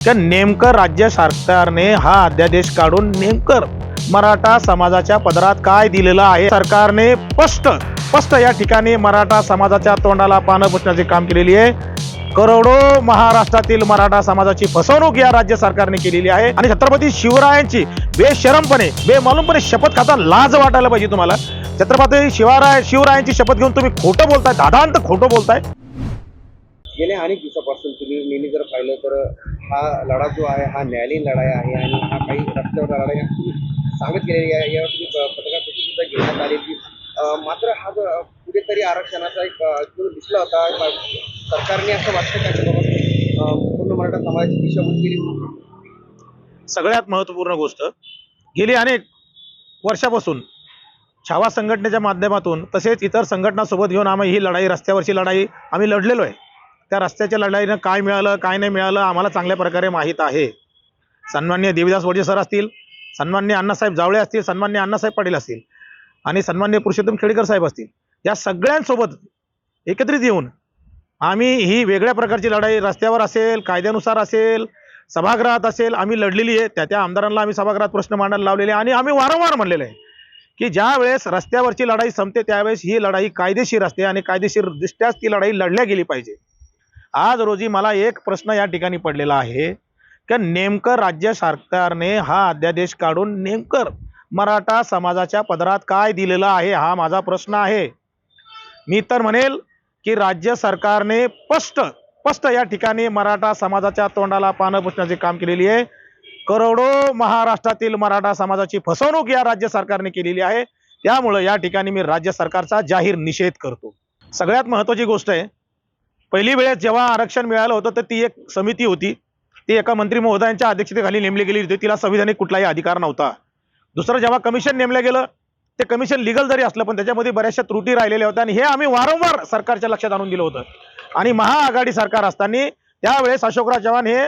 तर नेमकं राज्य सरकारने हा अध्यादेश काढून नेमकं मराठा समाजाच्या पदरात काय दिलेलं आहे? सरकारने स्पष्ट स्पष्ट या ठिकाणी मराठा समाजाच्या तोंडाला पानं पुसण्याचे काम केलेली आहे. करोडो महाराष्ट्रातील मराठा समाजाची फसवणूक या राज्य सरकारने केलेली आहे. आणि छत्रपती शिवरायांची बेशरमपणे बेमालूमपणे शपथ खाता लाज वाटायला पाहिजे तुम्हाला. छत्रपती शिवराय शिवरायांची शपथ घेऊन तुम्ही खोटं बोलताय दादांत खोटं बोलताय. गेल्या अनेक दिवसापासून तुम्ही नेहमी जर पाहिलं तर हा लढा जो आहे हा न्यायालयीन लढाई आहे आणि हा काही रस्त्यावर लढाई सांगत गेलेली आहे यावर तुम्ही सुद्धा घेण्यात आलेली. की मात्र हा जो कुठेतरी आरक्षणाचा एक जो दिसला होता सरकारने असं वाटतं का पूर्ण मराठा समाजाची दिशा म्हणून? गेली सगळ्यात महत्त्वपूर्ण गोष्ट गेली अनेक वर्षापासून छावा संघटनेच्या माध्यमातून तसेच इतर संघटनासोबत घेऊन आम्ही ही लढाई रस्त्यावरची लढाई आम्ही लढलेलो आहे. त्या रस्त्याच्या लढाईनं काय मिळालं काय नाही मिळालं आम्हाला चांगल्या प्रकारे माहीत आहे. सन्मान्य देवीदास वडजे सर असतील सन्मान्य अण्णासाहेब जावळे असतील सन्मान्य अण्णासाहेब पाटील असतील आणि सन्मान्य पुरुषोत्तम खेडेकर साहेब असतील या सगळ्यांसोबत एकत्रित येऊन आम्ही ही वेगळ्या प्रकारची लढाई रस्त्यावर असेल कायद्यानुसार असेल सभागृहात असेल आम्ही लढलेली आहे. त्या त्या आमदारांना आम्ही सभागृहात प्रश्न मांडायला लावलेले आहे आणि आम्ही वारंवार म्हणलेलं आहे की ज्या वेळेस रस्त्यावरची लढाई संपते त्यावेळेस ही लढाई कायदेशीर असते आणि कायदेशीरदृष्ट्याच ती लढाई लढल्या गेली पाहिजे. आज रोजी मला एक प्रश्न या ठिकाणी पडलेला आहे. की नेमकं राज्य सरकारने हा अध्यादेश काढून नेमकं मराठा समाजाच्या पदरात काय दिलेलं आहे हा माझा प्रश्न आहे. मी तर म्हणेल की राज्य सरकारने स्पष्ट स्पष्ट या ठिकाणी मराठा समाजाच्या तोंडाला पानं पुसण्याचे काम केलेली आहे. करोडो महाराष्ट्रातील मराठा समाजाची फसवणूक या राज्य सरकारने केलेली आहे. त्यामुळं या ठिकाणी मी राज्य सरकारचा जाहीर निषेध करतो. सगळ्यात महत्त्वाची गोष्ट आहे पहिली वेळेस जेव्हा आरक्षण मिळालं होतं तर ती एक समिती होती. ती एका मंत्री महोदयांच्या अध्यक्षतेखाली नेमली गेली होती. तिला संविधानिक कुठलाही अधिकार नव्हता. दुसरं जेव्हा कमिशन नेमलं गेलं ते कमिशन लिगल जरी असलं पण त्याच्यामध्ये बऱ्याचशा त्रुटी राहिलेल्या होत्या. आणि हे आम्ही वारंवार सरकारच्या लक्षात आणून दिलं होतं. आणि महाआघाडी सरकार असताना त्यावेळेस अशोकराव चव्हाण हे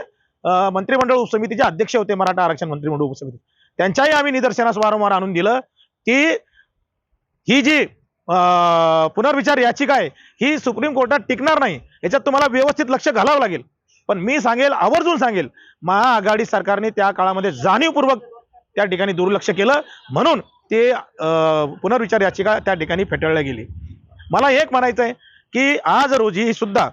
मंत्रिमंडळ उपसमितीचे अध्यक्ष होते मराठा आरक्षण मंत्रिमंडळ उपसमिती. त्यांच्याही आम्ही निदर्शनास वारंवार आणून दिलं की ही जी पुनर्विचार याचिका आहे. ही सुप्रीम कोर्टात टिकणार नाही. याच्यात तुम्हाला व्यवस्थित लक्ष घालावं लागेल. पण मी सांगेल आवर्जून सांगेल महाआघाडी सरकारने त्या काळामध्ये जाणीवपूर्वक त्या ठिकाणी दुर्लक्ष केलं. म्हणून ते अं, पुनर्विचार याचिका त्या ठिकाणी फेटाळल्या गेली. मला एक म्हणायचं आहे की आज रोजी सुद्धा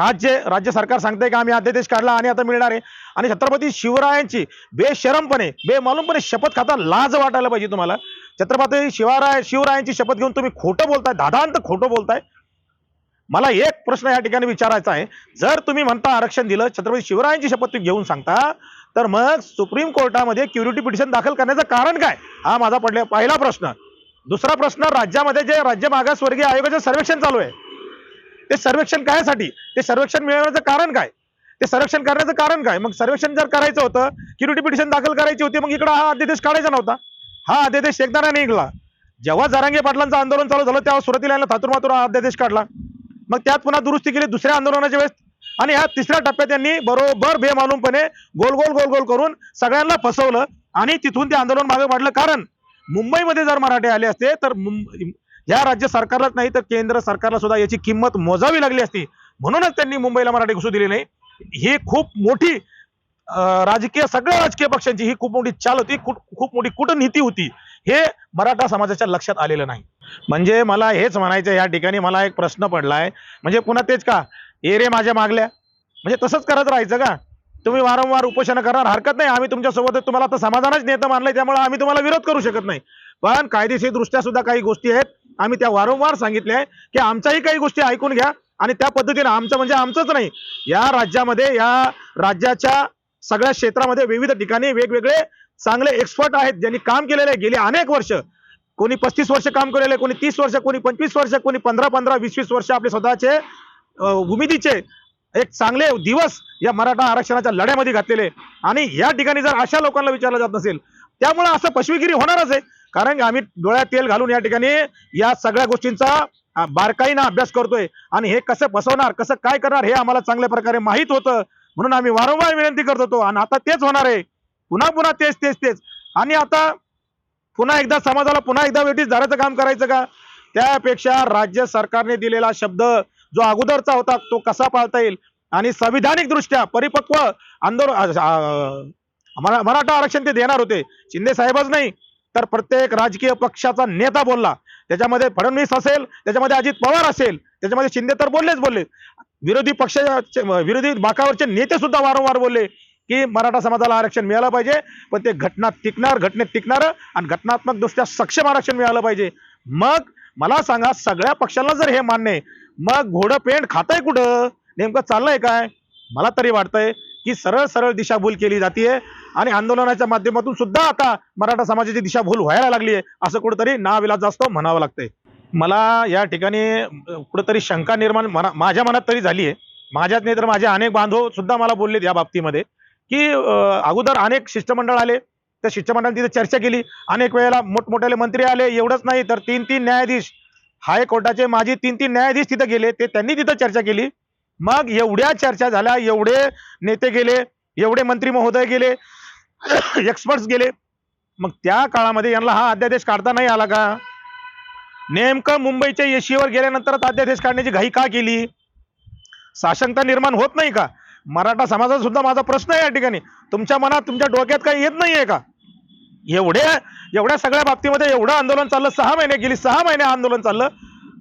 आज जे राज्य सरकार सांगतंय की आम्ही अध्यादेश काढला आणि आता मिळणार आहे. आणि छत्रपती शिवरायांची बेशरमपणे बेमालूमपणे शपथ खाता लाज वाटायला पाहिजे तुम्हाला. छत्रपती शिवराय शिवरायांची शपथ घेऊन तुम्ही खोटं बोलताय दादांत खोटं बोलताय. मला एक प्रश्न या ठिकाणी विचारायचा आहे. जर तुम्ही म्हणता आरक्षण दिलं छत्रपती शिवरायांची शपथ तुम्ही घेऊन सांगता तर मग सुप्रीम कोर्टामध्ये क्युरिटी पिटिशन दाखल करण्याचं कारण काय? हा माझा पडले पहिला प्रश्न. दुसरा प्रश्न राज्यामध्ये जे राज्य मागासवर्गीय आयोगाचं सर्वेक्षण चालू आहे. ते सर्वेक्षण कायसाठी? ते सर्वेक्षण मिळवण्याचं कारण काय? ते सर्वेक्षण करण्याचं कारण काय? मग सर्वेक्षण जर करायचं होतं क्युरिटी पिटिशन दाखल करायची होती मग इकडं हा अध्यादेश काढायचा नव्हता. हा अध्यादेश एकदा निघला. जेव्हा जरांगे पाटलांचं आंदोलन चालू झालं तेव्हा सुरुवातीला याला थातूर मातूर अध्यादेश काढला. मग त्यात पुन्हा दुरुस्ती केली दुसऱ्या आंदोलनाच्या वेळेस. आणि ह्या तिसऱ्या टप्प्यात त्यांनी बरोबर बेमालूमपणे गोल गोल गोल गोल करून सगळ्यांना फसवलं आणि तिथून ते आंदोलन मागे पाडलं कारण मुंबईमध्ये जर मराठे आले असते तर मुंब- या राज्य सरकारलाच नाही तर केंद्र सरकारला सुद्धा याची किंमत मोजावी लागली असती. म्हणूनच त्यांनी मुंबईला मराठे घुसू दिली नाही. ही खूप मोठी राजकीय सगळ्या राजकीय पक्षांची ही खूप मोठी चाल होती खूप खूप मोठी कुटनीती होती. हे मराठा समाजाच्या लक्षात आलेलं नाही. म्हणजे मला हेच म्हणायचं या ठिकाणी मला एक प्रश्न पडलाय. म्हणजे पुन्हा तेच का? ए रे माझ्या मागल्या. म्हणजे तसंच करत राहायचं का? तुम्ही वारंवार उपोषण करणार हरकत नाही. आम्ही तुमच्यासोबत तुम्हाला आता समाधानच नेतं मानलंय त्यामुळे आम्ही तुम्हाला विरोध करू शकत नाही. पण कायदेशीर दृष्ट्या सुद्धा काही गोष्टी आहेत. आम्ही त्या वारंवार सांगितल्या आहे की आमच्याही काही गोष्टी ऐकून घ्या आणि त्या पद्धतीने आमचं म्हणजे आमचंच नाही. या राज्यामध्ये या राज्याच्या सगळ्या क्षेत्रामध्ये विविध ठिकाणी वेगवेगळे चांगले एक्सपर्ट आहेत. ज्यांनी काम केलेले आहे. गेली अनेक वर्ष. कोणी पस्तीस वर्ष काम केलेले कोणी तीस वर्ष कोणी पंचवीस वर्ष कोणी पंधरा पंधरा वीस वीस वर्ष आपले स्वतःचे उमेदीचे एक चांगले दिवस या मराठा आरक्षणाच्या लढ्यामध्ये घातलेले आणि या ठिकाणी जर अशा लोकांना विचारलं जात नसेल त्यामुळे असं पशवीगिरी होणारच आहे. कारण की आम्ही डोळ्यात तेल घालून या ठिकाणी या सगळ्या गोष्टींचा बारकाईनं अभ्यास करतोय. आणि हे कसं फसवणार कसं काय करणार हे आम्हाला चांगल्या प्रकारे माहीत होतं. म्हणून आम्ही वारंवार विनंती करत होतो आणि आता तेच होणार आहे. पुन्हा पुन्हा तेच तेच तेच. आणि आता पुन्हा एकदा समाजाला पुन्हा एकदा वेटीस धरायचं काम करायचं का? त्यापेक्षा राज्य सरकारने दिलेला शब्द जो अगोदरचा होता तो कसा पाळता येईल? आणि संविधानिक दृष्ट्या परिपक्व आंदोलन मराठा आरक्षण ते देणार होते. शिंदे साहेबच नाही तर प्रत्येक राजकीय पक्षाचा नेता बोलला. त्याच्यामध्ये फडणवीस असेल त्याच्यामध्ये अजित पवार असेल त्याच्यामध्ये शिंदे तर बोललेच बोलले. विरोधी पक्षाच्या विरोधी बाकावरचे नेते सुद्धा वारंवार बोलले की मराठा समाजाला आरक्षण मिळालं पाहिजे पण ते घटना टिकणार घटनेत टिकणार आणि घटनात्मक दृष्ट्या सक्षम आरक्षण मिळालं पाहिजे. मग मला सांगा सगळ्या पक्षांना जर हे मान्य आहे मग घोडं पेंट खाताय कुठं? नेमकं चाललंय काय? मला तरी वाटतंय की सरळ सरळ दिशाभूल केली जाते आणि आंदोलनाच्या माध्यमातून सुद्धा आता मराठा समाजाची दिशाभूल व्हायला लागली आहे असं कुठंतरी नाविलाज असतो म्हणावं लागतंय. मला या ठिकाणी कुठंतरी शंका निर्माण मना- माझ्या मनात तरी झाली आहे. माझ्यात नाही तर माझे अनेक बांधव सुद्धा मला बोललेत या बाबतीमध्ये की अगोदर अनेक शिष्टमंडळ आले. त्या शिष्टमंडळाने तिथे चर्चा केली. अनेक वेळेला मोठमोठ्याले मंत्री आले एवढंच नाही तर तीन तीन न्यायाधीश हायकोर्टाचे माजी तीन तीन न्यायाधीश तिथे गेले. ते त्यांनी तिथं चर्चा केली. मग एवढ्या चर्चा झाल्या एवढे नेते गेले एवढे मंत्री महोदय गेले एक्सपर्ट्स गेले. मग त्या काळामध्ये यांना हा अध्यादेश काढता नाही आला का? नेमकं मुंबईच्या येशीवर गेल्यानंतरच अध्यादेश काढण्याची घाई का केली? साशंकता निर्माण होत नाही का? मराठा समाजाचा सुद्धा माझा प्रश्न आहे या ठिकाणी. तुमच्या मनात तुमच्या डोक्यात काही येत नाहीये का? एवढ्या एवढ्या सगळ्या बाबतीमध्ये एवढं आंदोलन चाललं सहा महिने गेली सहा महिने आंदोलन चाललं.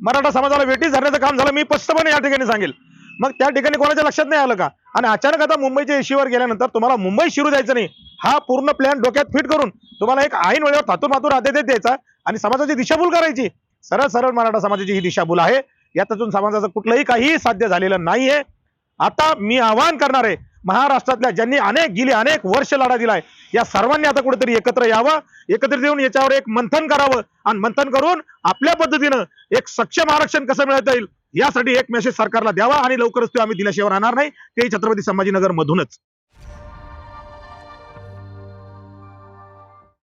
मराठा समाजाला वेटीस धरण्याचं काम झालं मी स्पष्टपणे या ठिकाणी सांगेल. मग त्या ठिकाणी कोणाच्या लक्षात नाही आलं का? आणि अचानक आता मुंबईच्या येशीवर गेल्यानंतर तुम्हाला मुंबई शिरू द्यायचं नाही. हा पूर्ण प्लॅन डोक्यात फिट करून तुम्हाला एक ऐन वेळेवर थातून मातूर आदेश द्यायचा आणि समाजाची दिशाभूल करायची. सरळ सरळ मराठा समाजाची ही दिशाभूल आहे. यातून समाजाचं कुठलंही काही साध्य झालेलं नाहीये. आता मी आवाहन करणार आहे महाराष्ट्रातल्या ज्यांनी अनेक गेली अनेक वर्ष लढा दिलाय या सर्वांनी आता कुठेतरी एकत्र यावं एकत्रित येऊन याच्यावर एक मंथन करावं आणि मंथन करून आपल्या पद्धतीनं एक सक्षम आरक्षण कसं मिळवता येईल यासाठी एक मेसेज सरकारला द्यावा आणि लवकरच तो आम्ही दिल्याशिवाय राहणार नाही. ते छत्रपती संभाजीनगर मधूनच.